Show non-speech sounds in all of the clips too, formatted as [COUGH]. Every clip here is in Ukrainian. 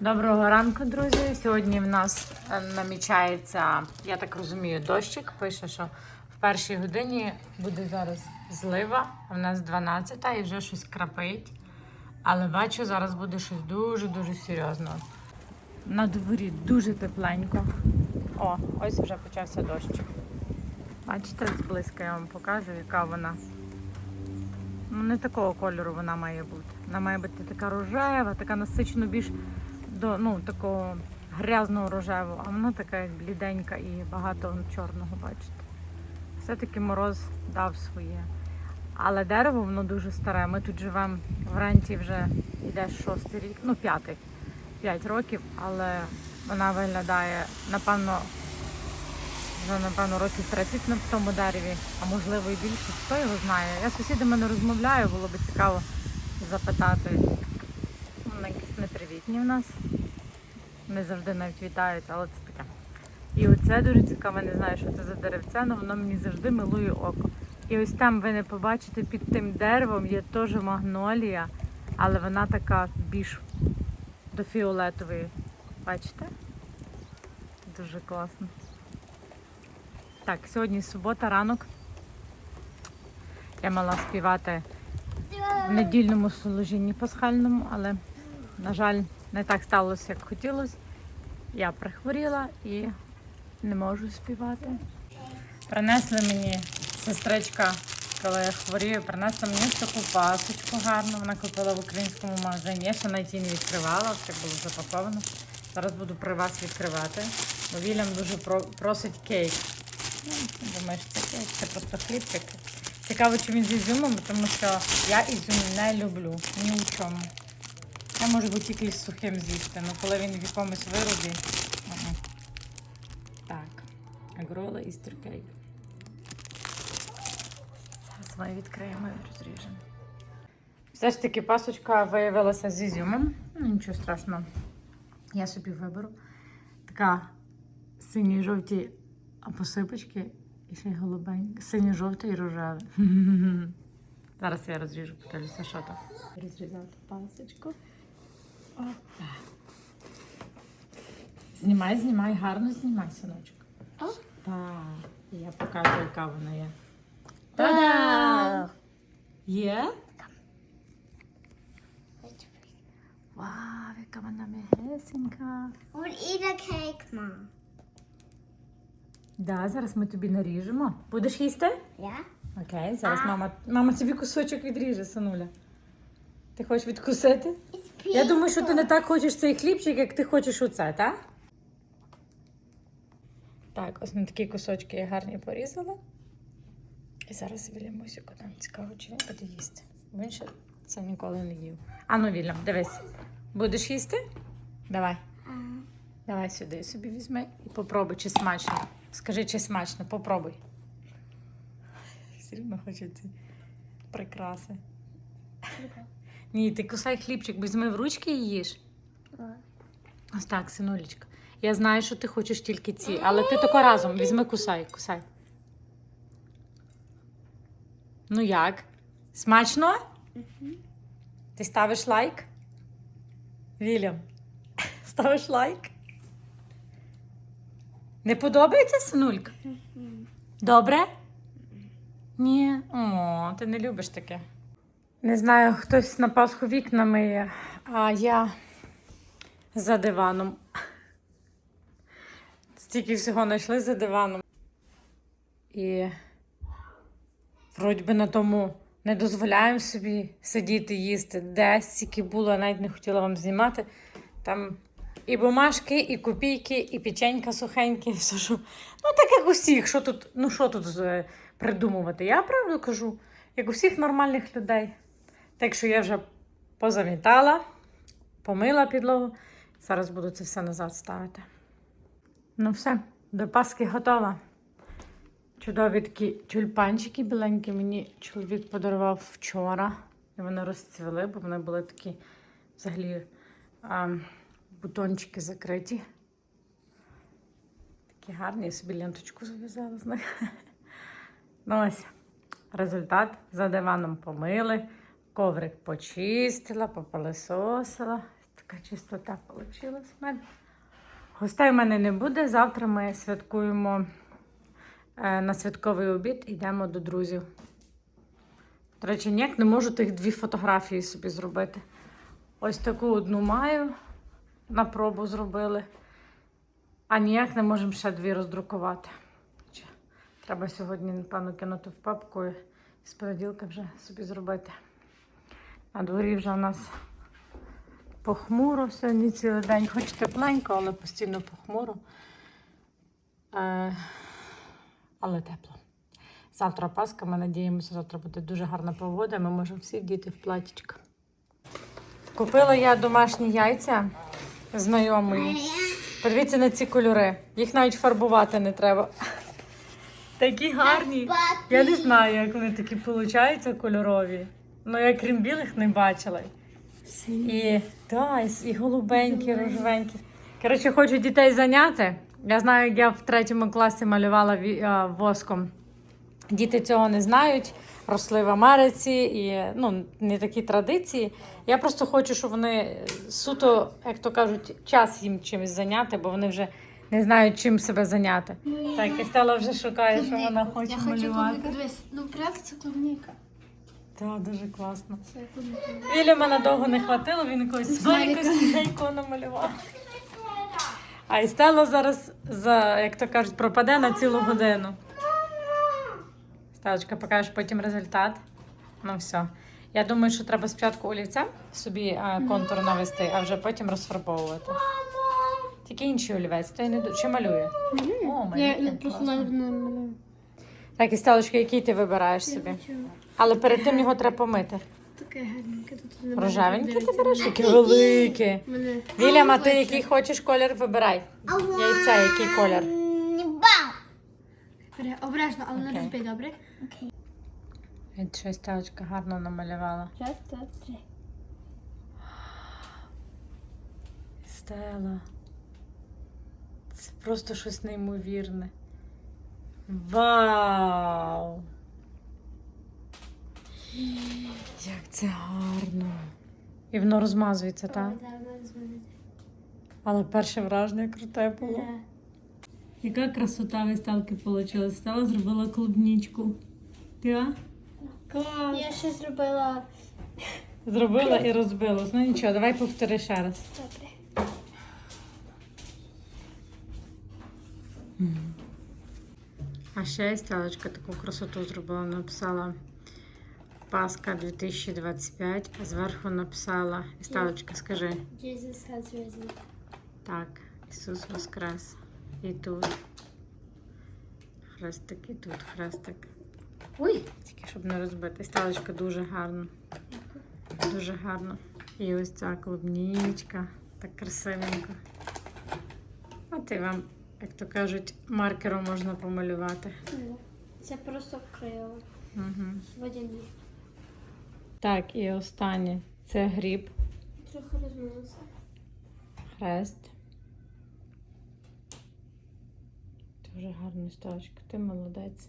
Доброго ранку, друзі. Сьогодні в нас е, намічається, я так розумію, дощик. Пише, що в першій годині буде зараз злива, в нас 12 і вже щось крапить. Але бачу, зараз буде щось дуже-дуже серйозно. На дворі дуже тепленько. О, ось вже почався дощ. Бачите, зблизька я вам покажу, яка вона. Ну, не такого кольору вона має бути. Вона має бути така рожева, така насичено більш до ну, такого грязного рожевого, а вона така бліденька і багато чорного, бачите. Все-таки мороз дав своє. Але дерево воно дуже старе. Ми тут живемо в ренті вже йде шостий рік, ну п'ятий, п'ять років, але вона виглядає, напевно, вже напевно років 30 на тому дереві, а можливо і більше. Хто його знає? Я з сусідами не розмовляю, було би цікаво запитати. Вони в нас. Не завжди навіть вітають, але це таке. І оце дуже цікаво, не знаю, що це за деревце, але воно мені завжди милує око. І ось там ви не побачите під тим деревом є теж магнолія, але вона така більш до фіолетової. Бачите? Дуже класно. Так, сьогодні субота, ранок. Я мала співати в недільному служінні пасхальному, але, на жаль, не так сталося, як хотілося. Я прихворіла і не можу співати. Принесли мені сестричка, коли я хворію, принесла мені таку пасочку гарну. Вона купила в українському магазині. Я ще навіть її не відкривала, все було запаковано. Зараз буду при вас відкривати. Бо Вільям дуже просить кейк. Ну, думаєш, це кейк, це просто хлібчик. Цікаво, чи він з ізюмом, тому що я ізюм не люблю ні у чому. Я можу бути тільки з сухим з'їсти, але коли він в якомусь виробі. ага. Так, агрола істер кейк. Зараз ми відкриємо і розріжемо. Все ж таки пасочка виявилася з ізюмом. Ну, нічого страшного. Я собі виберу. Така сині-жовті посипочки і ще й голубенька. Синьо-жовте і рожеве. [LAUGHS] Зараз я розріжу, подивлюся, що там. Розрізати пасочку. Опа. Знімай, знімай, гарно знімай, синочок. Так, я покажу, яка вона є. Та-да! Є? Вау, яка вона м'ягесенька. We'll eat a cake, Mom. Да, зараз ми тобі наріжемо. Будеш їсти? Yeah? Окей, зараз мама, мама тобі кусочок відріже, синуля. Ти хочеш відкусити? Я думаю, що ти не так хочеш цей хлібчик, як ти хочеш оце, так? Так, ось на такі кусочки я гарні порізала. І зараз Вільямусю Мусіку нам цікаво, чи він буде їсти. Він ще це ніколи не їв. Ану, Вільям, дивись. Будеш їсти? Давай. Давай сюди собі візьми і попробуй, чи смачно. Скажи, чи смачно, попробуй. Все рівно хочу ці прикраси. Ні, ти кусай хлібчик, візьми в ручки і їж. Ось так, синулечка. Я знаю, що ти хочеш тільки ці, але ти тако разом візьми, кусай, кусай. Ну як? Смачно? Ти ставиш лайк? Вільям, [LAUGHS] ставиш лайк? Не подобається, синулька? Добре? Ні. О, ти не любиш таке. Не знаю, хтось на Пасху вікна миє, а я за диваном. Стільки всього знайшли за диваном. І вроді би на тому не дозволяємо собі сидіти, їсти. Десь стільки було, я навіть не хотіла вам знімати. Там і бумажки, і копійки, і печенька сухенькі. Все, що... Ну, так як усіх, що тут, ну що тут е, придумувати? Я правду кажу, як у всіх нормальних людей. Так що я вже позамітала, помила підлогу. Зараз буду це все назад ставити. Ну все, до Паски готова. Чудові такі тюльпанчики біленькі мені чоловік подарував вчора. І вони розцвіли, бо вони були такі взагалі а, бутончики закриті. Такі гарні, я собі ленточку зав'язала з них. [LAUGHS] Ну ось, результат за диваном помили, коврик почистила, попилисосила. Така чистота вийшла в мене. Гостей в мене не буде. Завтра ми святкуємо е, на святковий обід, йдемо до друзів. До речі, ніяк не можу тих дві фотографії собі зробити. Ось таку одну маю, на пробу зробили. А ніяк не можемо ще дві роздрукувати. Треба сьогодні, напевно, кинути в папку і з понеділка вже собі зробити. На дворі вже у нас похмуро сьогодні цілий день, хоч тепленько, але постійно похмуро. Е, але тепло. Завтра Пасха, ми надіємося, завтра буде дуже гарна погода. Ми можемо всі діти в платічка. Купила я домашні яйця знайомої. Подивіться на ці кольори. Їх навіть фарбувати не треба. Такі гарні. Я не знаю, як вони такі получаються кольорові. Ну, я крім білих не бачила. І, та, і, і голубенькі, рожевенькі. Коротше, хочу дітей зайняти. Я знаю, як я в третьому класі малювала воском. Діти цього не знають, росли в Америці і ну, не такі традиції. Я просто хочу, щоб вони суто, як то кажуть, час їм чимось зайняти, бо вони вже не знають, чим себе зайняти. Так, і Стella вже шукає, що вона хоче Я малювати. Ну проект це клубника. Так, дуже класно. Вілі мене довго не хватило, він якогось Маріка сідейко намалював. А і Стелла зараз, за, як то кажуть, пропаде на цілу годину. Стелочка, покажеш потім результат. Ну все. Я думаю, що треба спочатку олівцем собі е, контур навести, а вже потім розфарбовувати. Тільки інший олівець, то я не чи малює. О, малює, Я я просто навіть не малюю. Так, і Стелочка, який ти вибираєш собі? хочу Але перед тим його треба помити. Таке гарненьке. Тут не Рожевенький ти береш, яке велике. Мене Вільям, а ти який хочеш колір вибирай. Яйця, який колір. Бау! Обережно, але не Окей. розбий, добре? Від щось талочка гарно намалювала. Раз, два, три. Стела. Це просто щось неймовірне. Вау! Як це гарно. І воно розмазується, так? Але перше враження круте було. Да. Яка красота виставки вийшла? Стала зробила клубнічку. Так? Клас! Я ще зробила. Зробила і розбилась. Ну нічого, давай повтори ще раз. Добре. А ще Стелочка таку красоту зробила, написала Пасха 2025, а зверху написала Стелочка, скажи. Jesus has risen. Так, Ісус Воскрес. І тут. Хрестик, і тут хрестик. Ой! Тільки щоб не розбити. Стелочка дуже гарно. Дуже гарно. І ось ця клубнічка. Так красивенько. От і вам, як то кажуть, маркером можна помалювати. Це просто крила. Угу. Водяні. Так, і останнє. Це гріб, Трохи розмилося. хрест. Дуже гарна стелочка. Ти молодець.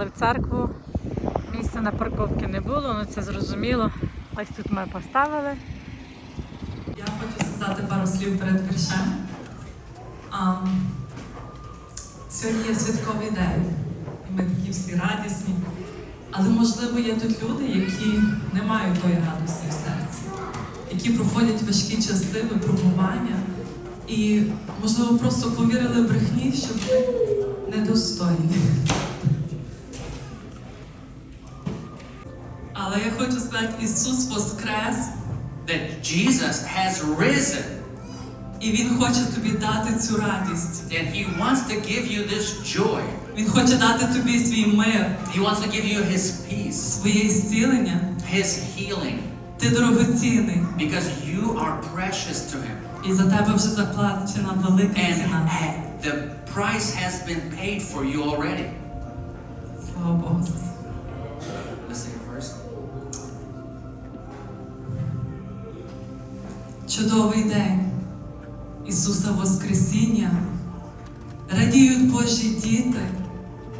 Приїхали в церкву. Місця на парковці не було, ну це зрозуміло. Ось тут ми поставили. Я хочу сказати пару слів перед віршем. Сьогодні є святковий день, і ми такі всі радісні. Але можливо є тут люди, які не мають тої радості в серці, які проходять важкі часи, випробування, і, можливо, просто повірили брехні, що вони недостойні. Але я хочу сказати, Ісус Воскрес. that Jesus has risen. І Він хоче тобі дати цю радість. And He wants to give you this joy. Він хоче дати тобі свій мир, He wants to give you His peace, своє зцілення. His healing, Ти дорогоцінний. because you are precious to Him. І за тебе вже заплачена велика And ціна. the price has been paid for you already. Слава Богу. Let's say it first. Чудовий день Ісуса Воскресіння. Радіють Божі діти,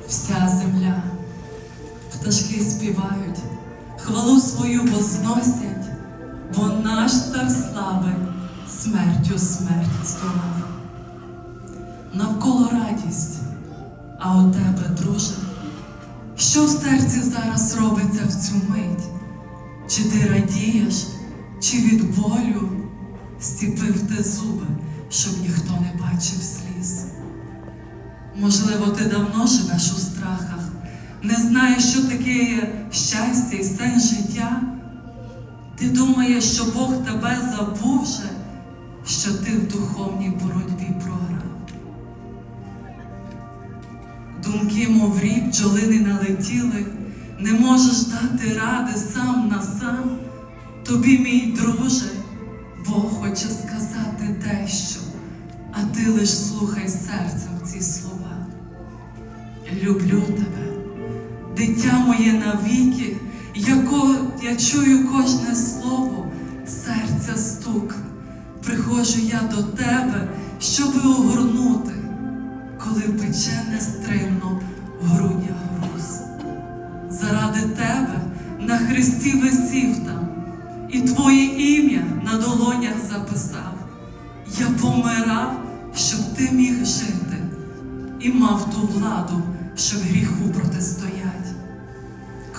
вся земля. Пташки співають, хвалу свою возносять, бо наш цар слави смертю смерть здолав. Навколо радість, а у тебе, друже, що в серці зараз робиться в цю мить? Чи ти радієш, чи від болю стіпив ти зуби, щоб ніхто не бачив сліз? Можливо, ти давно живеш у страхах, не знаєш, що таке є щастя і сенс життя. Ти думаєш, що Бог тебе забув вже, що ти в духовній боротьбі програв. Думки, мов рік, бджолини налетіли, не можеш дати ради сам на сам. Тобі, мій друже, Бог хоче сказати дещо, а ти лиш слухай серцем ці слова. Люблю тебе, дитя моє навіки, яко я чую кожне слово, серця стук. Приходжу я до тебе, щоби огорнути, коли пече нестримно в грудях груз. Заради тебе на хресті висів там, і твоє ім'я на долонях записав. Я помирав, щоб ти міг жити, і мав ту владу, щоб гріху протистоять.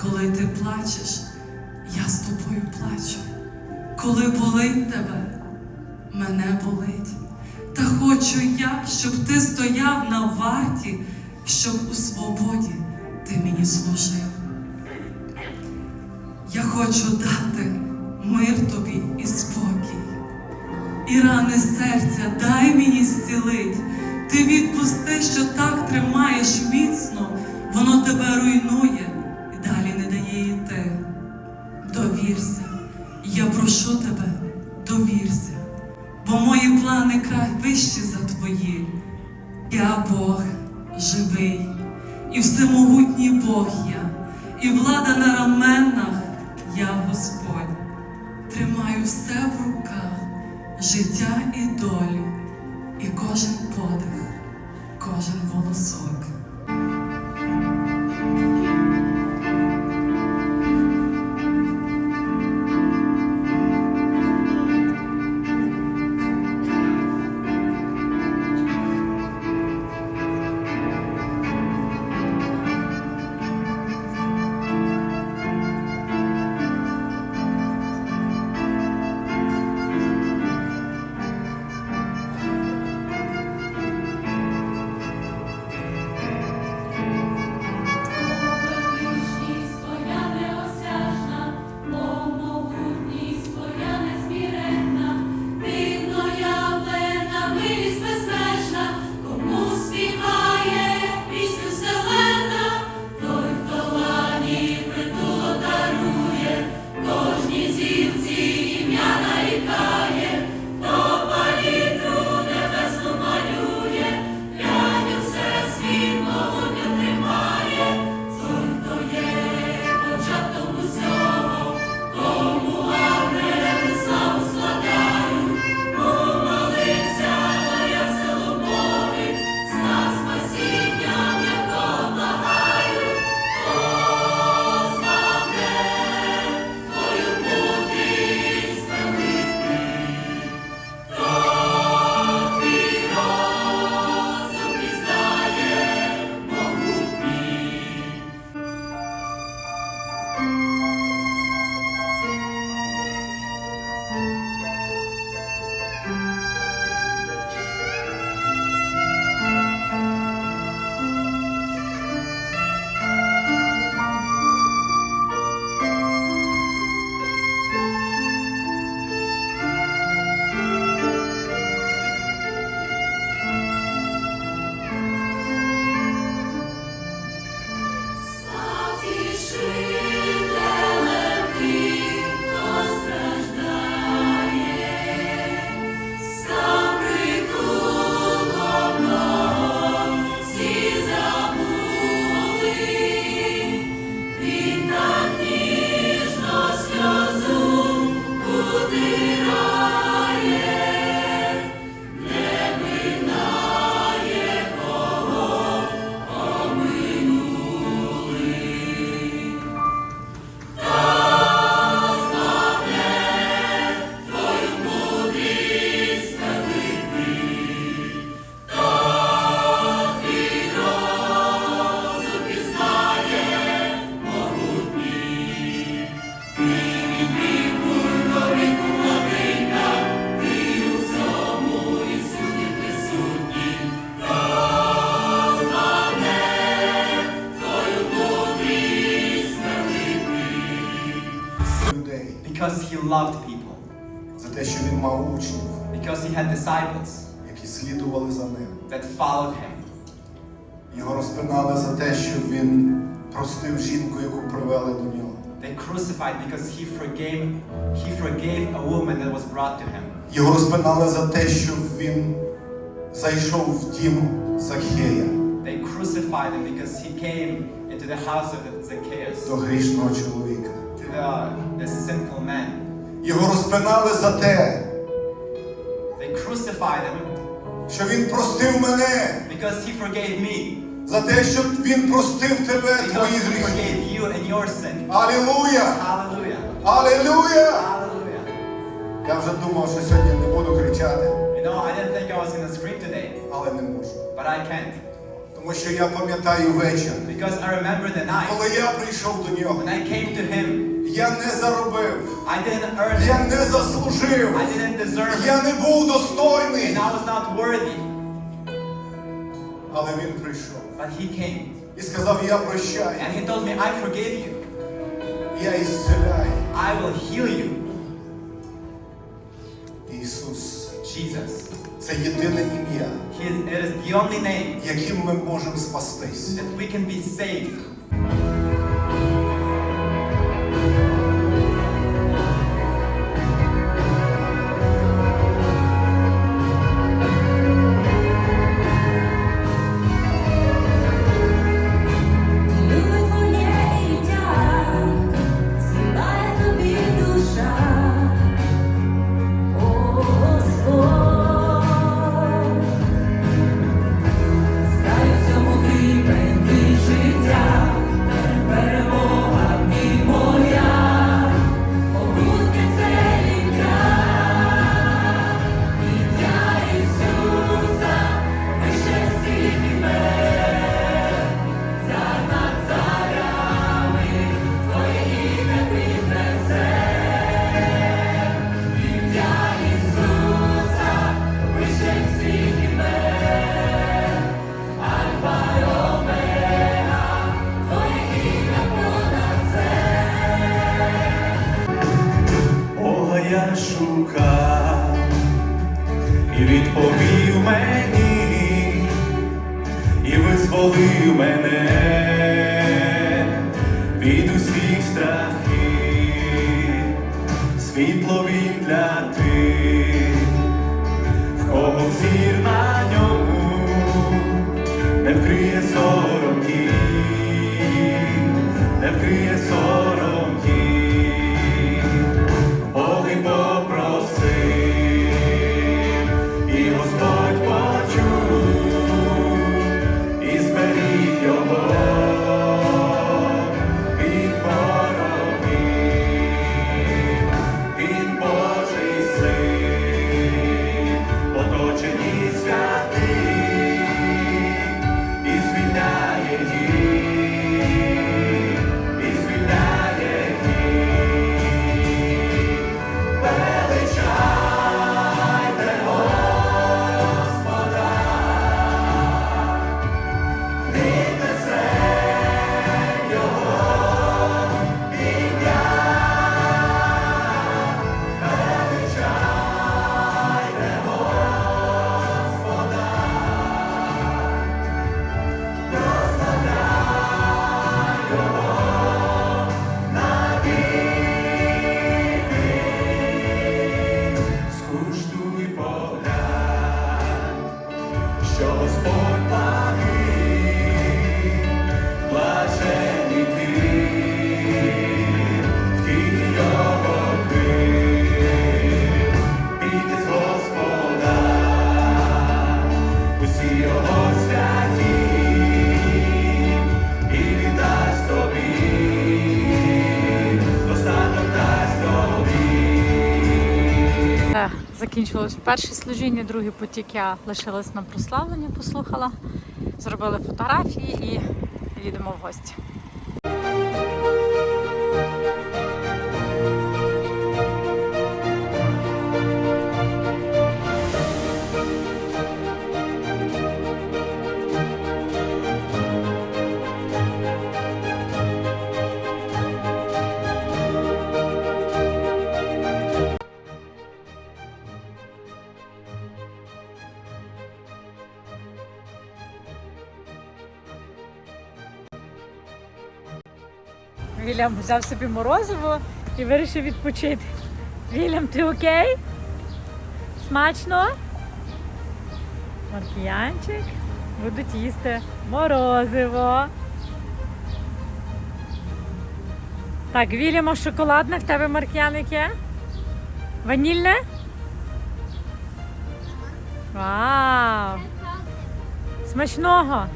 Коли ти плачеш, я з тобою плачу. Коли болить тебе, мене болить. Та хочу я, щоб ти стояв на варті, щоб у свободі ти мені служив. Я хочу дати мир тобі і спокій. І рани серця дай мені зцілить. Ти відпусти, що так тримаєш міцно, воно тебе руйнує і далі не дає йти. Довірся, я прошу тебе, довірся, бо мої плани край вищі за твої. Я Бог живий, і всемогутній Бог я, і влада на раменах я Господь. Тримаю все в руках, життя і долю, і кожен подих, кожен волосок. За те, що він простив жінку, яку привели до нього. They crucified because he forgave he forgave a woman that was brought to him. Його розпинали за те, що він зайшов в дім Захея, They crucified him because he came into the house of Zacchaeus, до грішного чоловіка. to the, the sinful man. Його розпинали за те, They crucified him що він простив мене, because he forgave me, за те, що він простив тебе, твої гріхи. Алілуя! Алілуя! Я вже думав, що сьогодні не буду кричати, You know, I didn't think I was to scream today, але не можу. but I can't. Тому що я пам'ятаю вечір, Because I remember the night коли я прийшов до нього. when I came to him. Я не заробив, I didn't earn я it. не заслужив, I didn't deserve я it. не був достойний. And I was not worthy. Але він прийшов But he came. і сказав, я прощаю, And he told me, I forgive you. я ісцеляю. I will heal you. Ісус, Jesus. це єдине ім'я, He is, it is the only name яким ми можемо спастись. that we can be saved. Закінчилось перше служіння, другий потік я лишилась на прославлення, послухала, зробили фотографії і їдемо в гості. Вільям взяв собі морозиво і вирішив відпочити. Вільям, ти окей? Смачно? Маркіянчик будуть їсти морозиво. Так, Вільямо шоколадне, в тебе маркіян яке? Ванільне? Вау! Смачного!